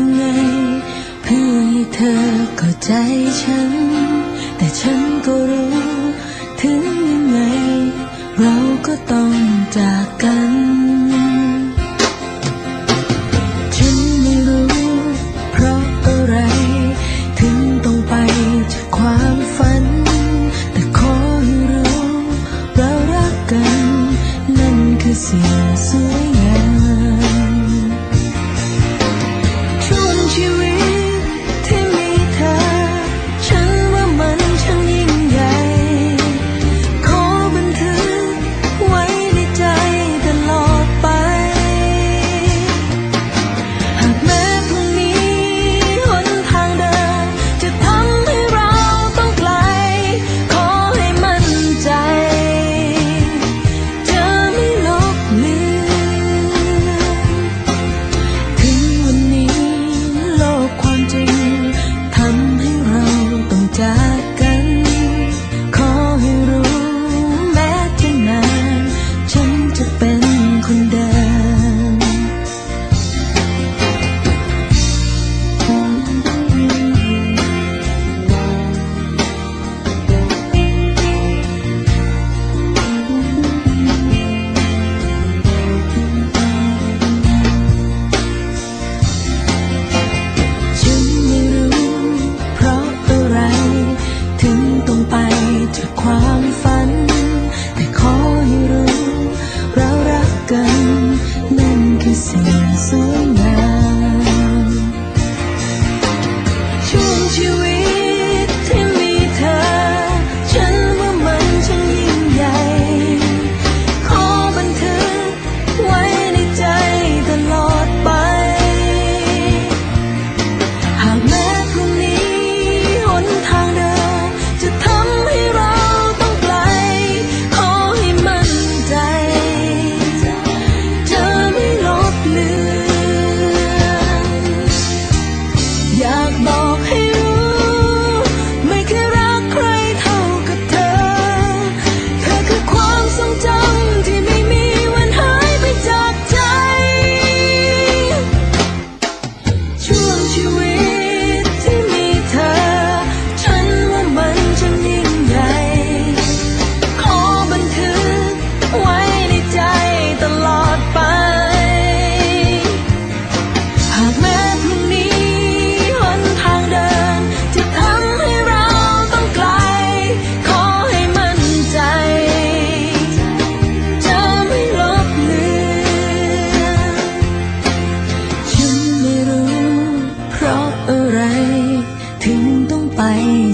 ังไง เพื่อให้เธอเข้าใจฉัน แต่ฉันก็รู้ ถึงยังไง เราก็ต้องจากกัน ฉันไม่รู้ เพราะอะไร ถึงต้องไปจากความฝัน แต่ขอให้รู้ เรารักกัน นั่นคือสิ่งสุด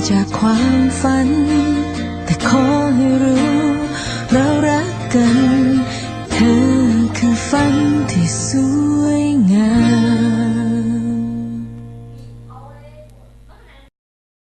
จากความฝัน